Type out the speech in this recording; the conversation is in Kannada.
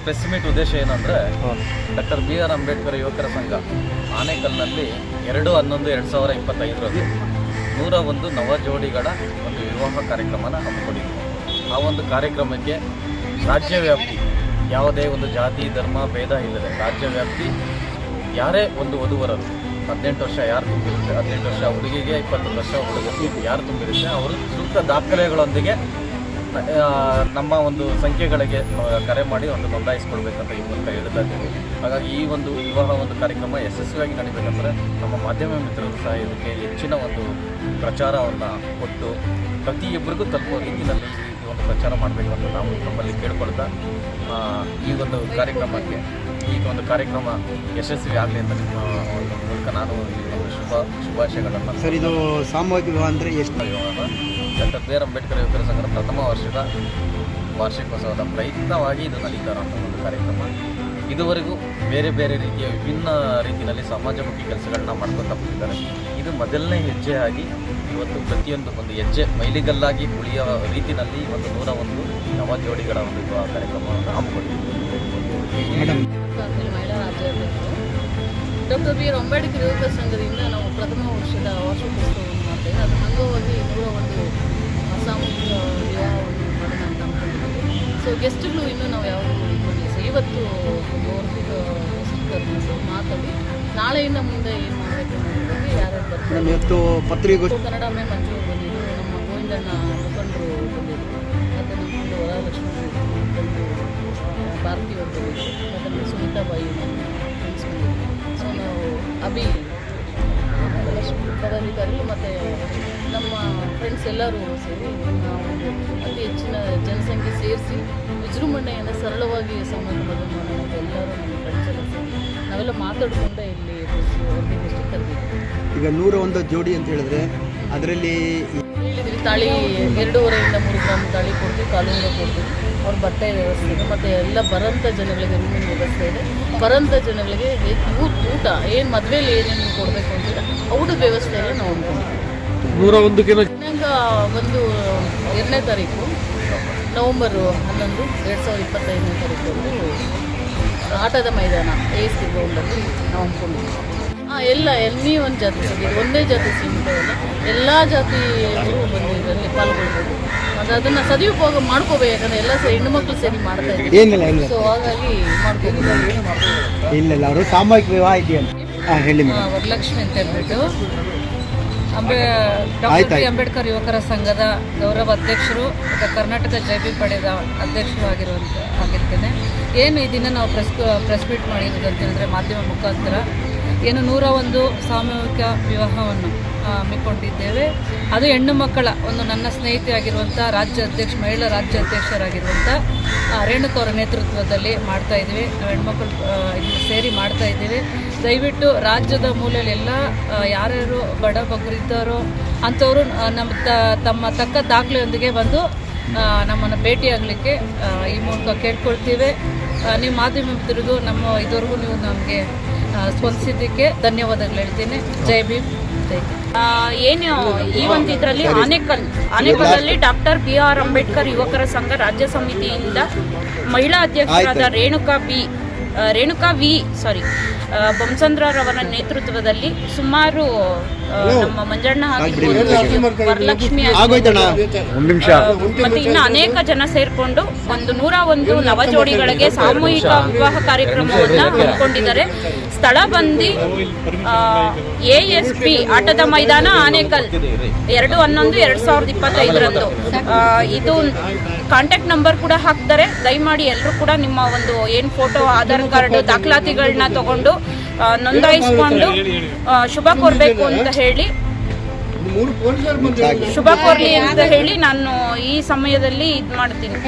ಒಂದು ಪ್ರೆಸ್ ಮೀಟ್ ಉದ್ದೇಶ ಏನಂದರೆ ಡಾಕ್ಟರ್ ಬಿ ಆರ್ ಅಂಬೇಡ್ಕರ್ ಯುವಕರ ಸಂಘ ಆನೇಕಲ್ನಲ್ಲಿ ಎರಡು ಹನ್ನೊಂದು ಎರಡು ಸಾವಿರ ಇಪ್ಪತ್ತೈದರಲ್ಲಿ ನೂರ ಒಂದು ನವ ಜೋಡಿಗಳ ಒಂದು ವಿವಾಹ ಕಾರ್ಯಕ್ರಮನ ಹಮ್ಮಿಕೊಂಡಿದ್ವಿ ಆ ಒಂದು ಕಾರ್ಯಕ್ರಮಕ್ಕೆ ರಾಜ್ಯವ್ಯಾಪ್ತಿ ಯಾವುದೇ ಒಂದು ಜಾತಿ ಧರ್ಮ ಭೇದ ಇಲ್ಲದೆ ರಾಜ್ಯವ್ಯಾಪ್ತಿ ಯಾರೇ ಒಂದು ವಧುವರರು ಹದಿನೆಂಟು ವರ್ಷ ಯಾರು ತುಂಬಿರುತ್ತೆ? ಹದಿನೆಂಟು ವರ್ಷ ಹುಡುಗಿಗೆ ಇಪ್ಪತ್ತೊಂದು ವರ್ಷ ಹುಡುಗರಿಗೆ ಯಾರು ತುಂಬಿರುತ್ತೆ? ಅವರು ಸೂಕ್ತ ದಾಖಲೆಗಳೊಂದಿಗೆ ನಮ್ಮ ಒಂದು ಸಂಖ್ಯೆಗಳಿಗೆ ಕರೆ ಮಾಡಿ ಒಂದು ನೋಂದಾಯಿಸ್ಕೊಳ್ಬೇಕಂತ ಈ ಮೂಲಕ ಹೇಳ್ತಾ ಇದ್ದೀವಿ ಹಾಗಾಗಿ ಈ ಒಂದು ವಿವಾಹ ಒಂದು ಕಾರ್ಯಕ್ರಮ ಯಶಸ್ವಿಯಾಗಿ ನಡಿಬೇಕಂದ್ರೆ ನಮ್ಮ ಮಾಧ್ಯಮ ಮಿತ್ರರು ಸಹ ಇದಕ್ಕೆ ಹೆಚ್ಚಿನ ಒಂದು ಪ್ರಚಾರವನ್ನು ಕೊಟ್ಟು ಪ್ರತಿಯೊಬ್ಬರಿಗೂ ತಲುಪುವ ರೀತಿಯಲ್ಲಿ ಈ ಒಂದು ಪ್ರಚಾರ ಮಾಡಬೇಕು ಅಂತ ನಾವು ನಮ್ಮಲ್ಲಿ ಕೇಳ್ಕೊಳ್ತಾ ಈ ಒಂದು ಕಾರ್ಯಕ್ರಮಕ್ಕೆ ಈ ಒಂದು ಕಾರ್ಯಕ್ರಮ ಯಶಸ್ವಿ ಆಗಲಿ ಅಂತ ನಿಮ್ಮ ಮೂಲಕ ನಾನು ಶುಭ ಶುಭಾಶಯಗಳನ್ನು ಸರ್ ಇದು ಸಾಮೂಹಿಕ ವಿವಾಹ ಅಂದರೆ ಎಷ್ಟು? ವಿವಾಹ. ಡಾಕ್ಟರ್ ಬಿ ಆರ್ ಅಂಬೇಡ್ಕರ್ ಯುವಕರ ಸಂಘದ ಪ್ರಥಮ ವರ್ಷದ ವಾರ್ಷಿಕೋತ್ಸವದ ಪ್ರಯುಕ್ತವಾಗಿ ಇದು ನಡೀತಾ ಇರುವಂಥ ಒಂದು ಕಾರ್ಯಕ್ರಮ. ಇದುವರೆಗೂ ಬೇರೆ ಬೇರೆ ರೀತಿಯ ವಿಭಿನ್ನ ರೀತಿಯಲ್ಲಿ ಸಮಾಜಮುಖಿ ಕೆಲಸಗಳನ್ನ ಮಾಡ್ಕೊತಾ ಬಂದಿದ್ದಾರೆ. ಇದು ಮೊದಲನೇ ಹೆಜ್ಜೆ ಆಗಿ ಇವತ್ತು ಪ್ರತಿಯೊಂದು ಒಂದು ಹೆಜ್ಜೆ ಮೈಲಿಗಲ್ಲಾಗಿ ಉಳಿಯುವ ರೀತಿಯಲ್ಲಿ ಒಂದು ನೂರ ಒಂದು ನವ ಜೋಡಿಗಳ ಒಂದು ಕಾರ್ಯಕ್ರಮವನ್ನು ಹಮ್ಮಿಕೊಂಡಿದ್ದೀವಿ. ಡಾಕ್ಟರ್ ಬಿ ಆರ್ ಅಂಬೇಡ್ಕರ್ ಯುವಕ ಸಂಘದಿಂದ ನಾವು ಸೊ ಗೆಸ್ಟ್ಗಳು ಇನ್ನೂ ನಾವು ಯಾವಾಗ ಇಟ್ಕೊಂಡಿಲ್ಲ ಸೊ ಇವತ್ತು ಮಾತಾಡಿ. ನಾಳೆಯಿಂದ ಮುಂದೆ ಏನು ಮಾಡಬೇಕು ಯಾರು ಬರ್ತಾರೆ? ಇವತ್ತು ಕನ್ನಡ ಮೇ ಮಂಜು ಬಂದಿದ್ದು ನಮ್ಮ ಗೋವಿಂದಣ್ಣ ಮುಖಂಡರು ಬಂದಿದ್ದರು ಮತ್ತು ನಮ್ಮ ವರಲಕ್ಷ್ಮಿ ಭಾರತಿ ಬಂದಿದ್ದು ಮತ್ತು ನಮ್ಮ ಸುನೀತಾಬಾಯಿ ಸೊ ನಾವು ಅಭಿ ಪದಾಧಿಕಾರಿಗಳು ಮತ್ತು ಫ್ರೆಂಡ್ಸ್ ಎಲ್ಲರೂ ಸೇರಿ ನಾವು ಅತಿ ಹೆಚ್ಚಿನ ಜನಸಂಖ್ಯೆ ಸೇರಿಸಿ ವಿಜೃಂಭಣೆಯನ್ನು ಸರಳವಾಗಿ ಸಂಬಂಧಪಟ್ಟು ಅಂತ ಎಲ್ಲರೂ ನಮ್ಮ ಫ್ರೆಂಡ್ಸ್ ಎಲ್ಲ ಸೇರಿ ನಾವೆಲ್ಲ ಮಾತಾಡಿಕೊಂಡೆ ಇಲ್ಲಿ ಈಗ ನೂರ ಒಂದು ಜೋಡಿ ಅಂತ ಹೇಳಿದ್ರೆ ಅದರಲ್ಲಿ ಹೇಳಿದ್ವಿ ತಾಳಿ ಎರಡೂವರೆಯಿಂದ ಮೂರು ಗ್ರಾಮ್ ತಾಳಿ ಕೊಡ್ತೀವಿ ಕಾಲುಂಗ ಕೊಡ್ತೀವಿ. ಅವ್ರ ಬಟ್ಟೆ ವ್ಯವಸ್ಥೆ ಇದೆ ಮತ್ತು ಎಲ್ಲ ಬರೋಂಥ ಜನಗಳಿಗೆ ರೂಮಿನ ವ್ಯವಸ್ಥೆ ಇದೆ. ಬರೋಂಥ ಜನಗಳಿಗೆ ಊಟ ಊಟ ಏನು ಮದುವೆಯಲ್ಲಿ ಏನೇನು ಕೊಡಬೇಕು ಅಂತ ಊಟದ ವ್ಯವಸ್ಥೆ ಎಲ್ಲ ನಾವು ನೂರ ಒಂದು ಒಂದು ಎರಡನೇ ತಾರೀಕು ನವಂಬರು ಹನ್ನೊಂದು ಎರಡು ಸಾವಿರದ ಇಪ್ಪತ್ತೈದನೇ ತಾರೀಕು ಆಟದ ಮೈದಾನ ಎ ಸಿ ಗ್ರೌಂಡಲ್ಲಿ ನಾವು ಅಂದ್ಕೊಂಡಿದ್ದೀವಿ. ಹಾಂ ಎಲ್ಲ ಎಲ್ಲಿ ಒಂದು ಜಾತಿ ಸಿಗಿದೆ ಒಂದೇ ಜಾತಿ ಸೀಮಿತವಲ್ಲ ಎಲ್ಲ ಜಾತಿಯವರು ಬಂದು ಇದರಲ್ಲಿ ಪಾಲ್ಗೊಳ್ಬೋದು. ಅದು ಅದನ್ನು ಸದುಪಯೋಗ ಮಾಡ್ಕೋಬೇಕು ಯಾಕಂದರೆ ಎಲ್ಲ ಸಹ ಹೆಣ್ಣು ಮಕ್ಕಳು ಸೇರಿ ಮಾಡ್ತಾ ಇಲ್ಲ ಸೊ ಹಾಗಾಗಿ ಮಾಡ್ಕೋಬೇಕು ಇಲ್ಲ ಇಲ್ಲ ಅವರು ಸಾಮೂಹಿಕ ವಿವಾಹ ಇದೆಯಲ್ಲ. ಹಾಂ ಹೇಳಿ ವರಲಕ್ಷ್ಮಿ ಅಂತ ಹೇಳ್ಬಿಟ್ಟು ಅಂಬೆ ಡಾಕ್ಟರ್ ಬಿ ಅಂಬೇಡ್ಕರ್ ಯುವಕರ ಸಂಘದ ಗೌರವ ಅಧ್ಯಕ್ಷರು ಮತ್ತು ಕರ್ನಾಟಕ ಜೈಬಿ ಪಡೆದ ಅಧ್ಯಕ್ಷರು ಆಗಿರುವಂಥ ಆಗಿರ್ತೇನೆ. ಏನು ಈ ದಿನ ನಾವು ಪ್ರೆಸ್ ಪ್ರೆಸ್ ಮೀಟ್ ಮಾಡಿರೋದು ಅಂತ ಹೇಳಿದ್ರೆ ಮಾಧ್ಯಮ ಮುಖಾಂತರ ಏನು ನೂರ ಒಂದು ಸಾಮೂಹಿಕ ವಿವಾಹವನ್ನು ಹಮ್ಮಿಕೊಂಡಿದ್ದೇವೆ. ಅದು ಹೆಣ್ಣು ಮಕ್ಕಳ ಒಂದು ನನ್ನ ಸ್ನೇಹಿತೆಯಾಗಿರುವಂಥ ರಾಜ್ಯ ಅಧ್ಯಕ್ಷ, ಮಹಿಳಾ ರಾಜ್ಯ ಅಧ್ಯಕ್ಷರಾಗಿರುವಂಥ ರೇಣುಕವರ ನೇತೃತ್ವದಲ್ಲಿ ಮಾಡ್ತಾ ಇದ್ದೀವಿ. ನಾವು ಹೆಣ್ಮಕ್ಳು ಸೇರಿ ಮಾಡ್ತಾ ಇದ್ದೀವಿ. ದಯವಿಟ್ಟು ರಾಜ್ಯದ ಮೂಲೆಯಲ್ಲೆಲ್ಲ ಯಾರ್ಯಾರು ಬಡ ಬಗ್ಗರಿದ್ದಾರೋ ಅಂಥವರು ನಮ್ಮ ತಮ್ಮ ತಕ್ಕ ದಾಖಲೆಯೊಂದಿಗೆ ಬಂದು ನಮ್ಮನ್ನು ಭೇಟಿಯಾಗಲಿಕ್ಕೆ ಈ ಮೂಲಕ ಕೇಳ್ಕೊಳ್ತೀವಿ. ನೀವು ಮಾಧ್ಯಮ ನಮ್ಮ ಇದುವರೆಗೂ ನೀವು ನಮಗೆ ಸ್ಪಂದಿಸಿದ್ದಕ್ಕೆ ಧನ್ಯವಾದಗಳು ಹೇಳ್ತೀನಿ. ಜೈ ಭೀಮ್. ಜೈ. ಏನು ಈ ಒಂದು ಇದರಲ್ಲಿ ಆನೇಕಲ್ ಆನೇಕಲ್ಲಲ್ಲಿ ಡಾಕ್ಟರ್ ಬಿ ಆರ್ ಅಂಬೇಡ್ಕರ್ ಯುವಕರ ಸಂಘ ರಾಜ್ಯ ಸಮಿತಿಯಿಂದ ಮಹಿಳಾ ಅಧ್ಯಕ್ಷರಾದ Renuka B Renuka V sorry ಬೊಮ್ಸಂದ್ರರವರ ನೇತೃತ್ವದಲ್ಲಿ ಸುಮಾರು ನಮ್ಮ ಮಂಜಣ್ಣ ಆಗಿರ್ಬೋದು. ವರಲಕ್ಷ್ಮಿ ಆಗೋಯ್ತಣ್ಣ ಒಂದು ನಿಮಿಷ. ಮತ್ತೆ ಇನ್ನು ಅನೇಕ ಜನ ಸೇರಿಕೊಂಡು ಒಂದು ನೂರ ಒಂದು ನವಜೋಡಿಗಳಿಗೆ ಸಾಮೂಹಿಕ ವಿವಾಹ ಕಾರ್ಯಕ್ರಮವನ್ನು ಹಮ್ಮಿಕೊಂಡಿದ್ದಾರೆ. ಸ್ಥಳ ಬಂದು ಎ ಎಸ್ ಪಿ ಆಟದ ಮೈದಾನ ಆನೇಕಲ್ ಎರಡು ಹನ್ನೊಂದು ಎರಡು ಸಾವಿರದ ಇಪ್ಪತ್ತೈದರಂದು. ಇದು ಕಾಂಟ್ಯಾಕ್ಟ್ ನಂಬರ್ ಕೂಡ ಹಾಕ್ತಾರೆ. ದಯಮಾಡಿ ಎಲ್ಲರೂ ಕೂಡ ನಿಮ್ಮ ಒಂದು ಏನು ಫೋಟೋ ಆಧಾರ್ ಕಾರ್ಡ್ ದಾಖಲಾತಿಗಳನ್ನ ತಗೊಂಡು ನೋಂದಾಯಿಸ್ಕೊಂಡು ಶುಭ ಕೋರಬೇಕು ಅಂತ ಹೇಳಿ. ಶುಭ ಕೋರ್ಲಿ ಅಂತ ಹೇಳಿ ನಾನು ಈ ಸಮಯದಲ್ಲಿ ಇದು ಮಾಡ್ತೀನಿ.